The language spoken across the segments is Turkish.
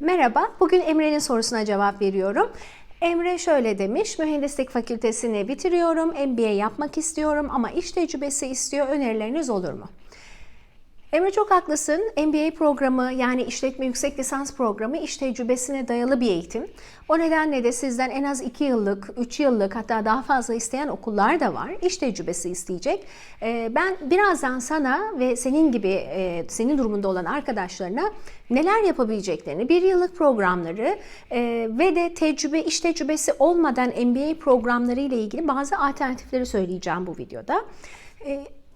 Merhaba, bugün Emre'nin sorusuna cevap veriyorum. Emre şöyle demiş, mühendislik fakültesini bitiriyorum, MBA yapmak istiyorum ama iş tecrübesi istiyor, önerileriniz olur mu? Emre çok haklısın. MBA programı yani işletme yüksek lisans programı iş tecrübesine dayalı bir eğitim. O nedenle de sizden en az 2 yıllık, 3 yıllık hatta daha fazla isteyen okullar da var. İş tecrübesi isteyecek. Ee, Ben birazdan sana ve senin gibi e, senin durumunda olan arkadaşlarına neler yapabileceklerini, bir yıllık programları e, ve de tecrübe, iş tecrübesi olmadan MBA programları ile ilgili bazı alternatifleri söyleyeceğim bu videoda.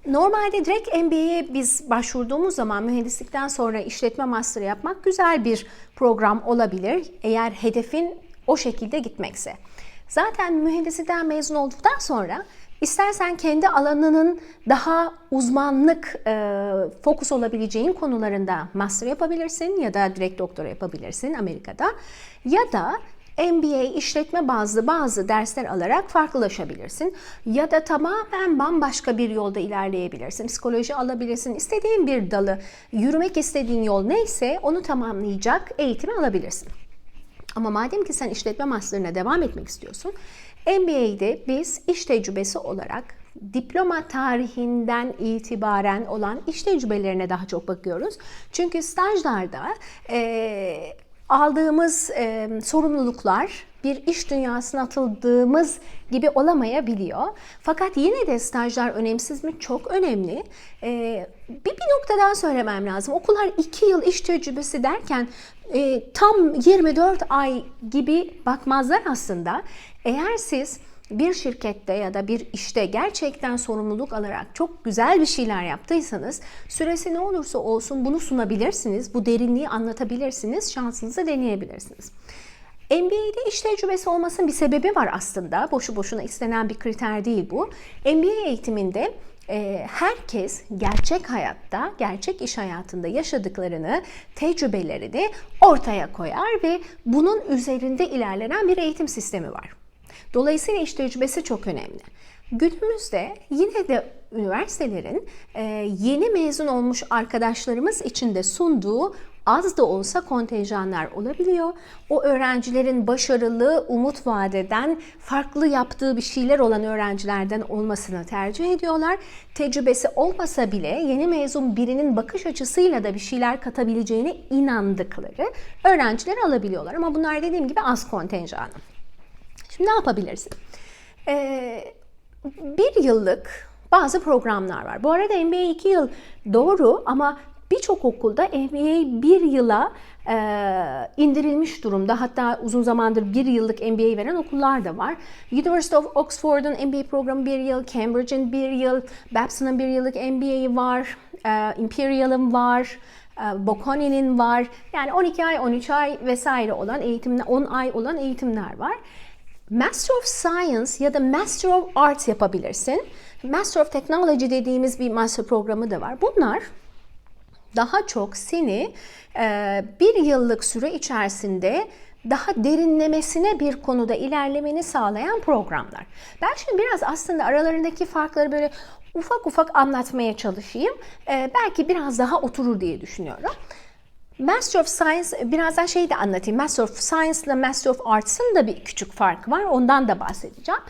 Normalde direkt MBA'ye biz başvurduğumuz zaman mühendislikten sonra işletme master yapmak güzel bir program olabilir. Eğer hedefin o şekilde gitmekse. Zaten mühendislikten mezun olduktan sonra istersen kendi alanının daha uzmanlık e, fokus olabileceğin konularında master yapabilirsin ya da direkt doktora yapabilirsin Amerika'da. Ya da MBA işletme bazlı bazı dersler alarak farklılaşabilirsin. Ya da tamamen bambaşka bir yolda ilerleyebilirsin. Psikoloji alabilirsin. İstediğin bir dalı, yürümek istediğin yol neyse onu tamamlayacak eğitimi alabilirsin. Ama madem ki sen işletme master'ına devam etmek istiyorsun, MBA'de biz iş tecrübesi olarak diploma tarihinden itibaren olan iş tecrübelerine daha çok bakıyoruz. Çünkü stajlarda e, aldığımız e, sorumluluklar bir iş dünyasına atıldığımız gibi olamayabiliyor. Fakat yine de stajlar önemsiz mi? Çok önemli. E, bir, bir noktadan söylemem lazım. Okullar 2 yıl iş tecrübesi derken e, tam 24 ay gibi bakmazlar aslında. Eğer siz bir şirkette ya da bir işte gerçekten sorumluluk alarak çok güzel bir şeyler yaptıysanız süresi ne olursa olsun bunu sunabilirsiniz. Bu derinliği anlatabilirsiniz. Şansınızı deneyebilirsiniz. MBA'de iş tecrübesi olmasının bir sebebi var aslında. Boşu boşuna istenen bir kriter değil bu. MBA eğitiminde e, herkes gerçek hayatta, gerçek iş hayatında yaşadıklarını, tecrübelerini ortaya koyar ve bunun üzerinde ilerlenen bir eğitim sistemi var. Dolayısıyla iş tecrübesi çok önemli. Günümüzde yine de üniversitelerin e, yeni mezun olmuş arkadaşlarımız için de sunduğu az da olsa kontenjanlar olabiliyor. O öğrencilerin başarılı, umut vadeden, farklı yaptığı bir şeyler olan öğrencilerden olmasını tercih ediyorlar. Tecrübesi olmasa bile yeni mezun birinin bakış açısıyla da bir şeyler katabileceğine inandıkları öğrencileri alabiliyorlar. Ama bunlar dediğim gibi az kontenjanı. Şimdi ne yapabilirsin? Ee, bir yıllık bazı programlar var. Bu arada MBA 2 yıl doğru ama birçok okulda MBA bir yıla e, indirilmiş durumda. Hatta uzun zamandır bir yıllık MBA veren okullar da var. University of Oxford'un MBA programı bir yıl, Cambridge'in bir yıl, Babson'un bir yıllık MBA var, e, Imperial'ın var. Bocconi'nin var. Yani 12 ay, 13 ay vesaire olan eğitimler, 10 ay olan eğitimler var. Master of Science ya da Master of Arts yapabilirsin. Master of Technology dediğimiz bir master programı da var. Bunlar daha çok seni e, bir yıllık süre içerisinde daha derinlemesine bir konuda ilerlemeni sağlayan programlar. Ben şimdi biraz aslında aralarındaki farkları böyle ufak ufak anlatmaya çalışayım. E, belki biraz daha oturur diye düşünüyorum. Master of Science, birazdan şeyi de anlatayım. Master of Science ile Master of Arts'ın da bir küçük farkı var. Ondan da bahsedeceğim.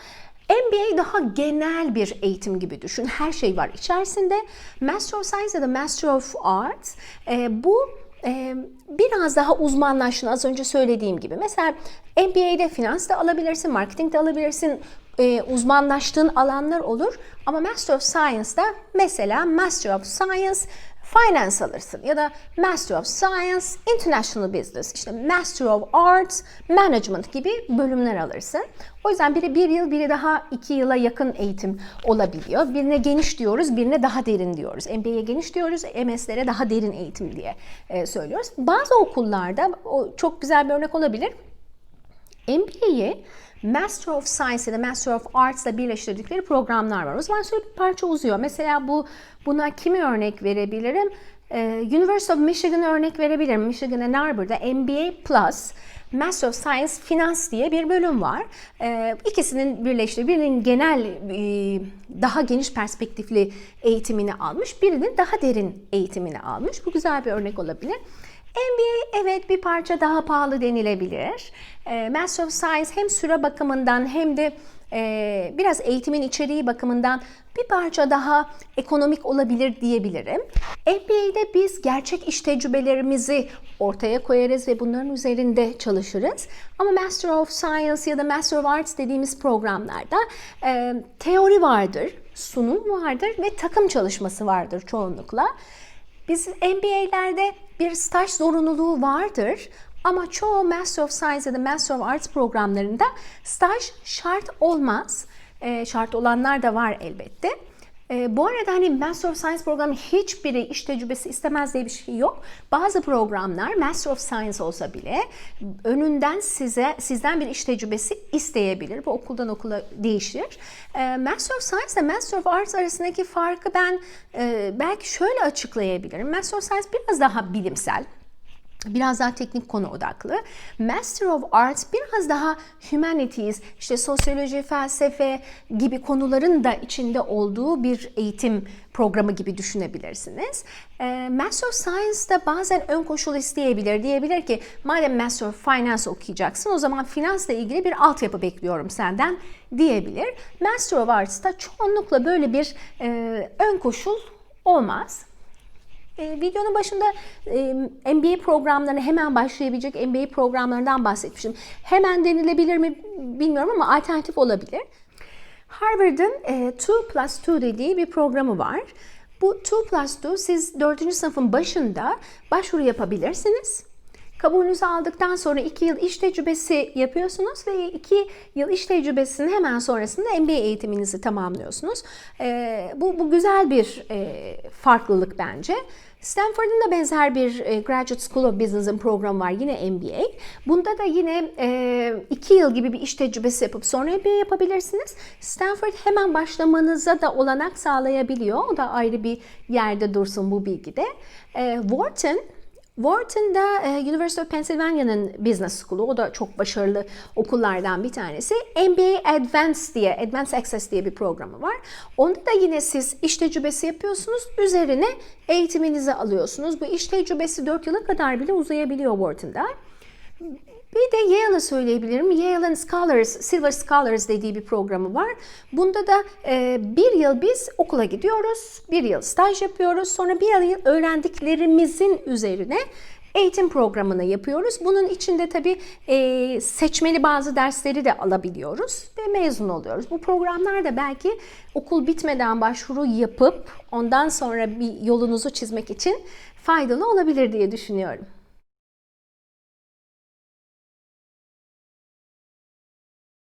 MBA daha genel bir eğitim gibi düşün. Her şey var içerisinde. Master of Science ya da Master of Arts e, bu e, biraz daha uzmanlaştın az önce söylediğim gibi. Mesela MBA'de finans da alabilirsin, marketing de alabilirsin, e, uzmanlaştığın alanlar olur. Ama Master of Science'da mesela Master of Science Finance alırsın ya da Master of Science International Business, işte Master of Arts Management gibi bölümler alırsın. O yüzden biri bir yıl, biri daha iki yıla yakın eğitim olabiliyor. Birine geniş diyoruz, birine daha derin diyoruz. MBA'ye geniş diyoruz, MS'lere daha derin eğitim diye e, söylüyoruz. Bazı okullarda o çok güzel bir örnek olabilir. MBA'yi Master of Science ya da Master of Arts ile birleştirdikleri programlar var. O zaman şöyle bir parça uzuyor. Mesela bu buna kimi örnek verebilirim? Ee, University of Michigan örnek verebilirim. Michigan Ann Arbor'da MBA Plus Master of Science Finans diye bir bölüm var. Ee, ikisinin birleştiği, birinin genel e, daha geniş perspektifli eğitimini almış, birinin daha derin eğitimini almış. Bu güzel bir örnek olabilir. MBA evet bir parça daha pahalı denilebilir. E, Master of Science hem süre bakımından hem de e, biraz eğitimin içeriği bakımından bir parça daha ekonomik olabilir diyebilirim. MBA'de biz gerçek iş tecrübelerimizi ortaya koyarız ve bunların üzerinde çalışırız. Ama Master of Science ya da Master of Arts dediğimiz programlarda e, teori vardır, sunum vardır ve takım çalışması vardır çoğunlukla. Biz MBA'lerde bir staj zorunluluğu vardır ama çoğu Master of Science ya da Master of Arts programlarında staj şart olmaz. E, şart olanlar da var elbette. E, bu arada hani Master of Science programı hiçbiri iş tecrübesi istemez diye bir şey yok. Bazı programlar Master of Science olsa bile önünden size sizden bir iş tecrübesi isteyebilir. Bu okuldan okula değişir. E, Master of Science ile Master of Arts arasındaki farkı ben e, belki şöyle açıklayabilirim. Master of Science biraz daha bilimsel. Biraz daha teknik konu odaklı. Master of Arts biraz daha humanities, işte sosyoloji, felsefe gibi konuların da içinde olduğu bir eğitim programı gibi düşünebilirsiniz. Ee, Master of Science da bazen ön koşul isteyebilir. Diyebilir ki madem Master of Finance okuyacaksın o zaman finansla ilgili bir altyapı bekliyorum senden diyebilir. Master of Arts'ta çoğunlukla böyle bir e, ön koşul olmaz. E, videonun başında e, MBA programlarına hemen başlayabilecek MBA programlarından bahsetmiştim. Hemen denilebilir mi bilmiyorum ama alternatif olabilir. Harvard'ın e, 2 plus 2 dediği bir programı var. Bu 2 plus 2 siz 4. sınıfın başında başvuru yapabilirsiniz. Kabulünüzü aldıktan sonra 2 yıl iş tecrübesi yapıyorsunuz ve 2 yıl iş tecrübesinin hemen sonrasında MBA eğitiminizi tamamlıyorsunuz. E, bu, bu güzel bir e, farklılık bence. Stanford'un da benzer bir e, Graduate School of Business'ın programı var yine MBA. Bunda da yine e, iki yıl gibi bir iş tecrübesi yapıp sonra MBA yapabilirsiniz. Stanford hemen başlamanıza da olanak sağlayabiliyor. O da ayrı bir yerde dursun bu bilgide. E, Wharton Wharton'da e, University of Pennsylvania'nın Business School'u, o da çok başarılı okullardan bir tanesi. MBA Advanced diye, Advanced Access diye bir programı var. Onda da yine siz iş tecrübesi yapıyorsunuz, üzerine eğitiminizi alıyorsunuz. Bu iş tecrübesi 4 yıla kadar bile uzayabiliyor Wharton'da. Bir de Yale'ı söyleyebilirim. Yale'ın Scholars, Silver Scholars dediği bir programı var. Bunda da e, bir yıl biz okula gidiyoruz, bir yıl staj yapıyoruz. Sonra bir yıl öğrendiklerimizin üzerine eğitim programını yapıyoruz. Bunun içinde tabii e, seçmeli bazı dersleri de alabiliyoruz ve mezun oluyoruz. Bu programlar da belki okul bitmeden başvuru yapıp ondan sonra bir yolunuzu çizmek için faydalı olabilir diye düşünüyorum.